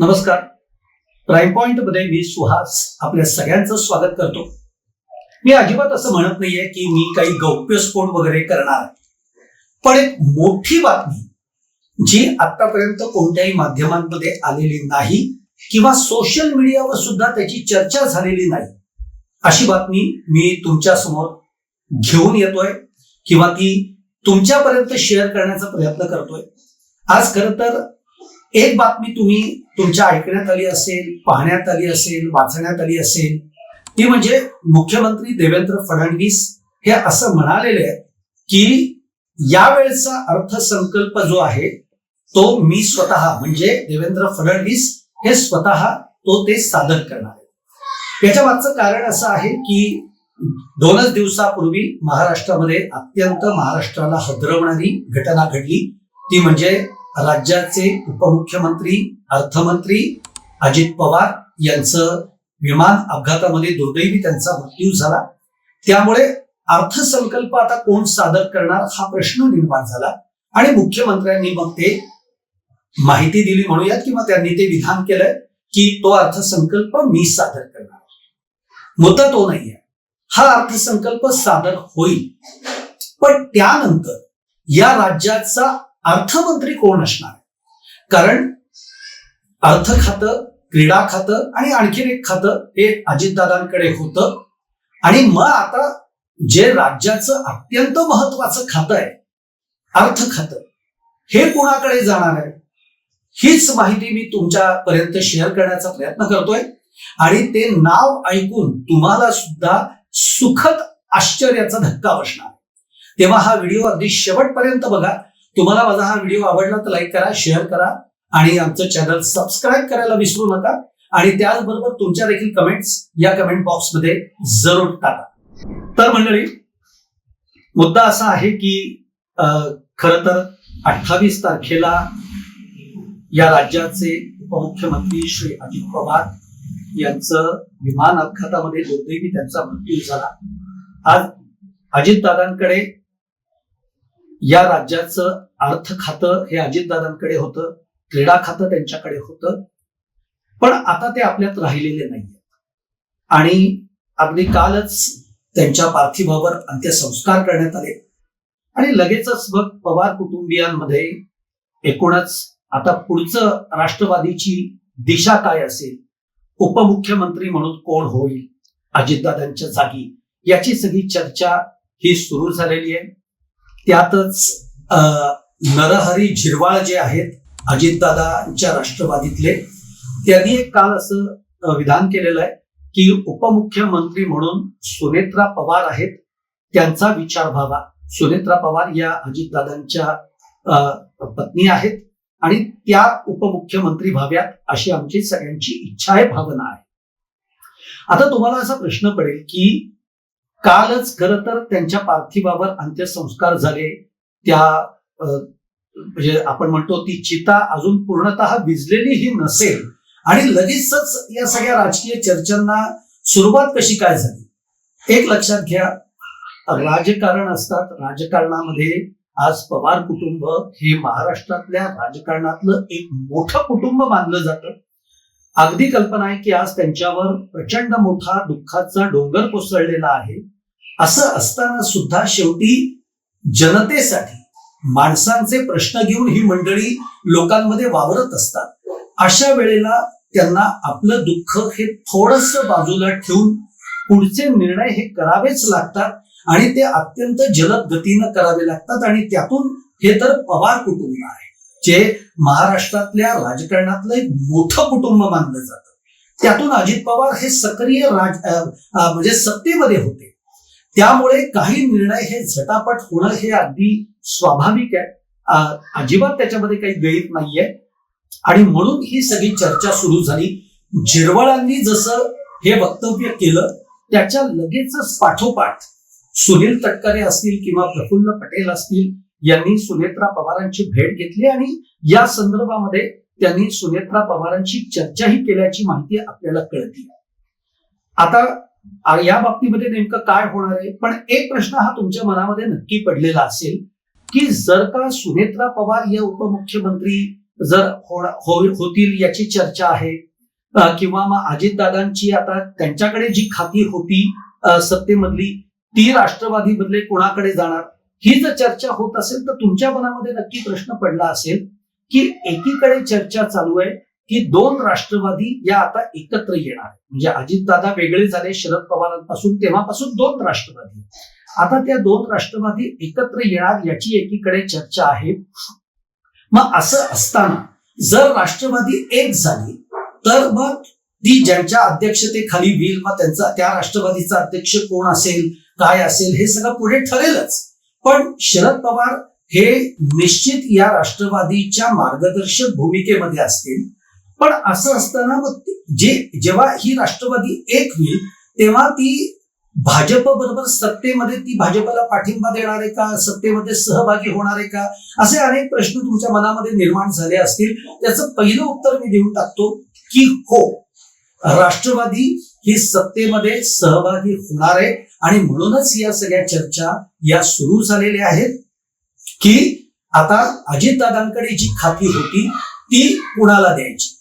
नमस्कार. प्राईम पॉइंटमध्ये मी सुहास आपल्या सगळ्यांचं स्वागत करतो. मी अजिबात असं म्हणत नाहीये की मी काही गौप्यस्फोट वगैरे करणार पण एक मोठी बातमी जी आतापर्यंत कोणत्याही माध्यमांमध्ये आलेली नाही किंवा सोशल मीडियावर सुद्धा त्याची चर्चा झालेली नाही अशी बातमी मी तुमच्यासमोर घेऊन येतोय किंवा ती तुमच्यापर्यंत शेअर करण्याचा प्रयत्न करतोय. आज खरं तर एक बातमी तुम्ही तुमच्या ऐकण्यात आली असेल पाहण्यात आली असेल वाचण्यात आली असेल ती म्हणजे मुख्यमंत्री देवेंद्र फडणवीस हे असं म्हणालेले आहेत की यावेळचा अर्थसंकल्प जो आहे तो मी स्वतः म्हणजे देवेंद्र फडणवीस हे स्वतः तो ते सादर करणार आहे याच्या मागचं कारण असं आहे की दोनच दिवसापूर्वी महाराष्ट्रामध्ये अत्यंत महाराष्ट्राला हदरवणारी घटना घडली. ती म्हणजे राज्याचे उपमुख्यमंत्री अर्थमंत्री अजित पवार यांचं विमान अपघातामध्ये दुर्दैवी त्यांचा मृत्यू झाला. त्यामुळे अर्थसंकल्प आता कोण सादर करणार हा प्रश्न निर्माण झाला. आणि मुख्यमंत्र्यांनी मग ते माहिती दिली म्हणूयात किंवा त्यांनी ते विधान केलंय की तो अर्थसंकल्प मी सादर करणार. मुद्दा तो नाहीये. हा अर्थसंकल्प सादर होईल. पण त्यानंतर या राज्याचा अर्थमंत्री कोण असणार? कारण अर्थ खातं क्रीडा खातं आणि आणखीन एक खातं हे अजितदादांकडे होतं. आणि मग आता जे राज्याचं अत्यंत महत्वाचं खातं आहे अर्थ खातं हे कुणाकडे जाणार आहे? हीच माहिती मी तुमच्यापर्यंत शेअर करण्याचा प्रयत्न करतोय. आणि ते नाव ऐकून तुम्हाला सुद्धा सुखद आश्चर्याचा धक्का बसणार तेव्हा हा व्हिडिओ अगदी शेवटपर्यंत बघा. तुम्हाला माझा हा व्हिडिओ आवडला तर लाईक करा शेअर करा आणि आमचं चॅनल सबस्क्राईब करायला विसरू नका. आणि त्याचबरोबर तुमच्या देखील कमेंट्स या कमेंट बॉक्समध्ये जरूर टाका. तर मंडळी मुद्दा असा आहे की खर तर अठ्ठावीस तारखेला या राज्याचे उपमुख्यमंत्री श्री अजित पवार यांचं विमान अपघातामध्ये दुर्दैवी त्यांचा मृत्यू झाला. आज अजितदादांकडे या राज्याचं अर्थ खातं हे अजितदादांकडे होतं क्रीडा खातं त्यांच्याकडे होतं. पण आता ते आपल्यात राहिलेले नाहीये आणि अगदी कालच त्यांच्या पार्थिवावर अंत्यसंस्कार करण्यात आले. आणि लगेचच मग पवार कुटुंबियांमध्ये एकूणच आता पुढचं राष्ट्रवादीची दिशा काय असेल? उपमुख्यमंत्री म्हणून कोण होईल अजितदादांच्या जागी? याची सगळी चर्चा ही सुरू झालेली आहे. त्यातच नरहरी झिरवाळ जे आहेत अजितदादांच्या राष्ट्रवादीतले त्यांनी एक काल असं विधान केलेलं आहे की उपमुख्यमंत्री म्हणून सुनेत्रा पवार आहेत त्यांचा विचार व्हावा. सुनेत्रा पवार या अजितदादांच्या पत्नी आहेत आणि त्या उपमुख्यमंत्री व्हाव्यात अशी आमची सगळ्यांची इच्छा आहे भावना आहे. आता तुम्हाला असा प्रश्न पडेल की कालच खर तर त्यांच्या पार्थिवावर अंत्यसंस्कार झाले. त्या म्हणजे आपण म्हणतो ती चिता अजून पूर्णतः विजलेलीही नसेल. आणि लगेचच या सगळ्या राजकीय चर्चांना सुरुवात कशी काय झाली? एक लक्षात घ्या राजकारण असतात. राजकारणामध्ये आज पवार कुटुंब हे महाराष्ट्रातल्या राजकारणातलं एक मोठं कुटुंब मानलं जातं. अगदी कल्पना आहे की आज त्यांच्यावर प्रचंड मोठा दुःखाचा डोंगर कोसळलेला आहे. असं असताना सुद्धा शेवटी जनतेसाठी माणसांचे प्रश्न घेऊन ही मंडळी लोकांमध्ये वावरत असतात. अशा वेळेला त्यांना आपलं दुःख हे थोडस बाजूला ठेवून पुढचे निर्णय हे करावेच लागतात आणि ते अत्यंत जलद गतीनं करावे लागतात आणि त्यातून हे तर पवार कुटुंब आहे. जे महाराष्ट्रातल्या राजकारणातलं एक मोठं कुटुंब मानलं जातं. त्यातून अजित पवार हे सक्रिय राज म्हणजे सत्तेमध्ये होते. त्यामुळे काही निर्णय हे झटापट होणं हे अगदी स्वाभाविक आहे. अजिबात त्याच्यामध्ये काही गैर नाहीये. आणि म्हणून ही सगळी चर्चा सुरू झाली. झिरवळांनी जसं हे वक्तव्य केलं त्याच्या लगेचच पाठोपाठ सुनील तटकरे असतील किंवा प्रफुल्ल पटेल असतील यांनी सुनेत्रा पवारांची भेट घेतली आणि या संदर्भामध्ये त्यांनी सुनेत्रा पवारांची चर्चाही केल्याची माहिती आपल्याला कळती आता या बाबतीमध्ये नेमकं काय होणार आहे? पण एक प्रश्न हा तुमच्या मनामध्ये नक्की पडलेला असेल की जर का सुनेत्रा पवार या उपमुख्यमंत्री जर हो- होतील याची चर्चा आहे किंवा मग अजितदादांची आता त्यांच्याकडे जी खाती होती सत्तेमधली ती राष्ट्रवादी बदले कोणाकडे जाणार? ही जर चर्चा होत असेल तर तुमच्या मनामध्ये नक्की प्रश्न पडला असेल की एकीकडे चर्चा चालू आहे की दोन राष्ट्रवादी या आता एकत्र येणार म्हणजे अजितदादा वेगळे झाले शरद पवारांपासून तेव्हापासून दोन राष्ट्रवादी आता त्या दोन राष्ट्रवादी एकत्र येणार याची एकीकडे चर्चा आहे. मग असं असताना जर राष्ट्रवादी एक झाली तर मग ती ज्यांच्या अध्यक्षतेखाली होईल मग त्यांचा त्या राष्ट्रवादीचा अध्यक्ष कोण असेल काय असेल हे सगळं पुढे ठरेलच. पण शरद पवार हे निश्चित या राष्ट्रवादीच्या मार्गदर्शक भूमिकेमध्ये असतील. पण असं असताना मग जे जेव्हा ही राष्ट्रवादी एक होईल तेव्हा ती भाजप बरोबर सत्तेमध्ये ती भाजपला पाठिंबा देणार आहे का? सत्तेमध्ये सहभागी होणार आहे का? असे अनेक प्रश्न तुमच्या मनामध्ये निर्माण झाले असतील. त्याचं पहिलं उत्तर मी देऊन टाकतो की हो राष्ट्रवादी ही सत्तेमध्ये सहभागी होणार आहे. आणि म्हणूनच या सगळ्या चर्चा या सुरू झालेल्या आहेत की आता अजितदादांकडे जी खाती होती ती कुणाला द्यायची?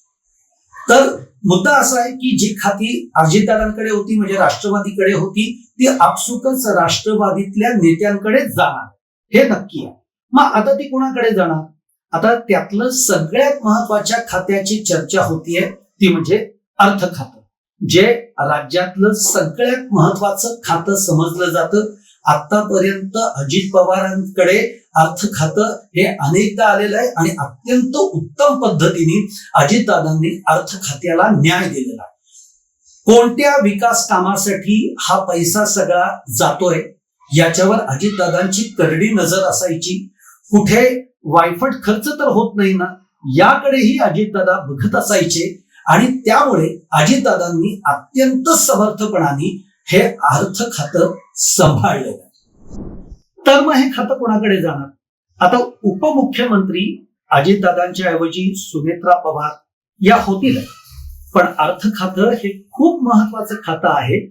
तर मुद्दा असा आहे की जी खाती अजितदादांकडे होती म्हणजे राष्ट्रवादीकडे होती ती आपसुकच राष्ट्रवादीतल्या नेत्यांकडे जाणार. हे नक्की आहे. मग आता ती कुणाकडे जाणार? आता त्यातलं सगळ्यात महत्त्वाच्या खात्याची चर्चा होतीये ती म्हणजे अर्थ खातं जे राज्यातलं सगळ्यात महत्वाचं खातं समजलं जातं. आतापर्यंत अजित पवारांकडे अर्थ खातं हे अनेकदा आलेलं आहे आणि अत्यंत उत्तम पद्धतीने अजितदादांनी अर्थ खात्याला न्याय दिलेला आहे. कोणत्या विकास कामासाठी हा पैसा सगळा जातोय? याच्यावर अजितदादांची करडी नजर असायची. कुठे वायफट खर्च तर होत नाही ना? याकडेही अजितदादा बघत असायचे. आणि त्यामुळे अजितदादांनी अत्यंत समर्थपणाने हे अर्थ खातं सांभाळलेलं तर मग हे खातं कोणाकडे जाणार? आता उपमुख्यमंत्री अजितदादांच्या ऐवजी सुनेत्रा पवार या होतील. पण अर्थ खातं हे खूप महत्वाचं खातं आहे.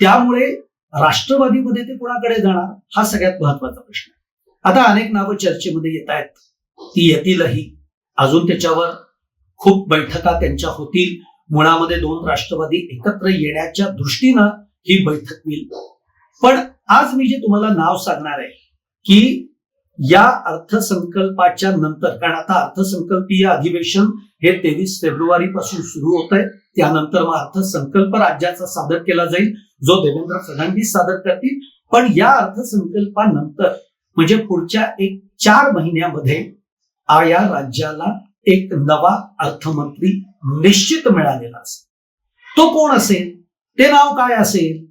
त्यामुळे राष्ट्रवादीमध्ये ते कोणाकडे जाणार? हा सगळ्यात महत्त्वाचा प्रश्न आहे. आता अनेक नावं चर्चेमध्ये येत आहेत. ती येतीलही. अजून त्याच्यावर खूप बैठका त्यांच्या होतील. मुळामध्ये दोन राष्ट्रवादी एकत्र येण्याच्या दृष्टीनं ही बैठक होईल. पण आज मी जे तुम्हाला नाव सांगणार आहे की या अर्थसंकल्पाच्या नंतर कारण आता अर्थसंकल्पीय अधिवेशन हे तेवीस फेब्रुवारी पासून सुरू होत आहे त्यानंतर मग अर्थसंकल्प राज्याचा सादर केला जाईल जो देवेंद्र फडणवीस सादर करतील. पण या अर्थसंकल्पानंतर म्हणजे पुढच्या एक चार महिन्यामध्ये आ या राज्याला एक नवा अर्थमंत्री निश्चित मिळालेला असेल. तो कोण असेल? ते नाव काय असेल?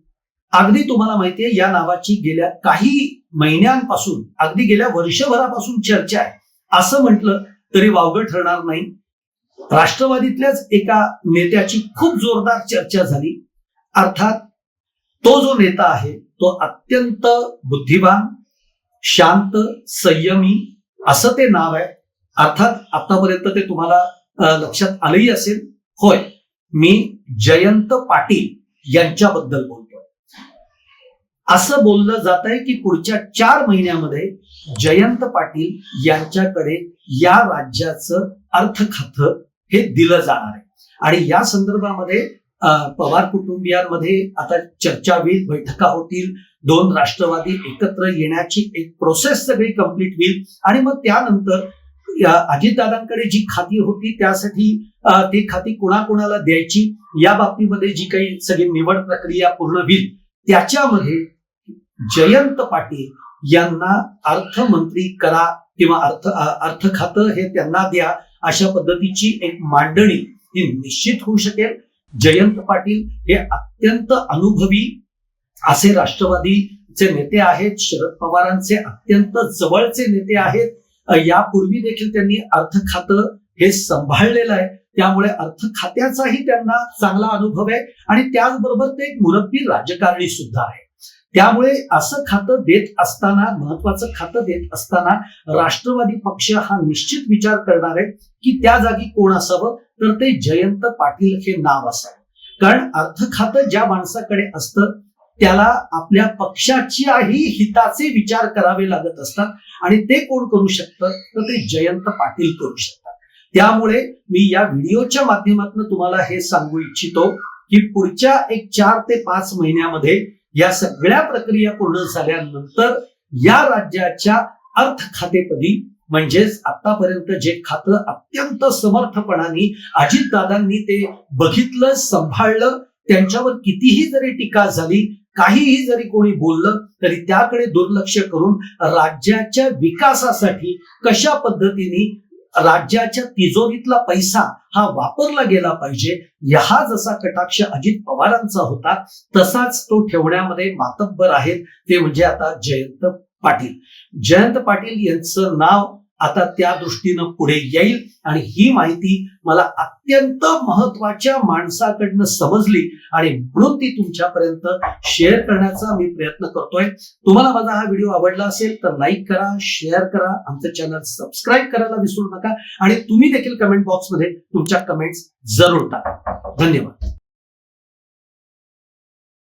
अगदी तुम्हाला माहितीये या नावाची गेल्या काही महिन्यांपासून अगदी गेल्या वर्षभरापासून चर्चा आहे. असं म्हटलं तरी वावगं ठरणार नाही. राष्ट्रवादीतल्याच एका नेत्याची खूप जोरदार चर्चा झाली. अर्थात तो जो नेता आहे तो अत्यंत बुद्धिमान शांत संयमी असं ते नाव आहे. अर्थात आतापर्यंत ते तुम्हाला लक्षात आलंही असेल. होय मी जयंत पाटील यांच्याबद्दल बोलतोय. असं बोललं जात आहे की पुढच्या चार महिन्यामध्ये जयंत पाटील यांच्याकडे या राज्याचं अर्थ खातं हे दिलं जाणार आहे. आणि या संदर्भामध्ये पवार कुटुंबियांमध्ये आता चर्चा होईल बैठका होतील दोन राष्ट्रवादी एकत्र येण्याची एक प्रोसेस सगळी कंप्लीट होईल. आणि मग त्यानंतर अजितदादांकडे जी खाती होती त्यासाठी ती खाती कोणाकोणाला द्यायची या बाबतीमध्ये जी काही सगळी निवड प्रक्रिया पूर्ण होईल त्याच्यामध्ये जयंत पाटील यांना अर्थमंत्री करा किंवा अर्थ अर्थ खातं हे त्यांना द्या अशा पद्धतीची एक मांडणी ही निश्चित होऊ शकेल. जयंत पाटील हे अत्यंत अनुभवी असे राष्ट्रवादीचे नेते आहेत शरद पवारांचे अत्यंत जवळचे नेते आहेत. यापूर्वी देखील त्यांनी अर्थ खातं हे सांभाळलेलं आहे. त्यामुळे अर्थ खात्याचाही त्यांना चांगला अनुभव आहे. आणि त्याचबरोबर ते एक मुरब्बी राजकारणी सुद्धा आहे. त्यामुळे असं खातं देत असताना महत्वाचं खातं देत असताना राष्ट्रवादी पक्ष हा निश्चित विचार करणार आहे की त्या जागी कोण असावं? तर ते जयंत पाटील हे नाव असावं. कारण अर्थ खातं ज्या माणसाकडे असतं त्याला आपल्या पक्षाच्याही हिताचे विचार करावे लागत असतात आणि ते कोण करू शकतं? तर ते जयंत पाटील करू शकतात. त्यामुळे मी या व्हिडिओच्या माध्यमातून तुम्हाला हे सांगू इच्छितो की पुढच्या एक चार ते पाच महिन्यामध्ये या सगळ्या प्रक्रिया पूर्ण झाल्यानंतर या राज्याच्या अर्थ खातेपदी म्हणजेच आतापर्यंत जे खातं अत्यंत समर्थपणाने अजितदादांनी ते बघितलं सांभाळलं त्यांच्यावर कितीही जरी टीका झाली काहीही जरी कोणी बोललं तरी त्याकडे दुर्लक्ष करून राज्याच्या विकासासाठी कशा पद्धतीने राज्याच्या तिजोरीतला पैसा हा वापरला गेला पाहिजे हा जसा कटाक्ष अजित पवारांचा होता तसाच तो ठेवण्यामध्ये मातब्बर आहेत ते म्हणजे आता जयंत पाटील. जयंत पाटील यांचं नाव आता त्या दृष्टीनं पुढे येईल. आणि ही माहिती मला अत्यंत महत्त्वाच्या माणसाकडनं समजली. आणि म्हणून ती तुमच्यापर्यंत शेअर करण्याचा मी प्रयत्न करतोय. तुम्हाला माझा हा व्हिडिओ आवडला असेल तर लाईक करा शेअर करा. आमचं चॅनल सबस्क्राईब करायला विसरू नका. आणि तुम्ही देखील कमेंट बॉक्समध्ये तुमच्या कमेंट्स जरूर टाका. धन्यवाद.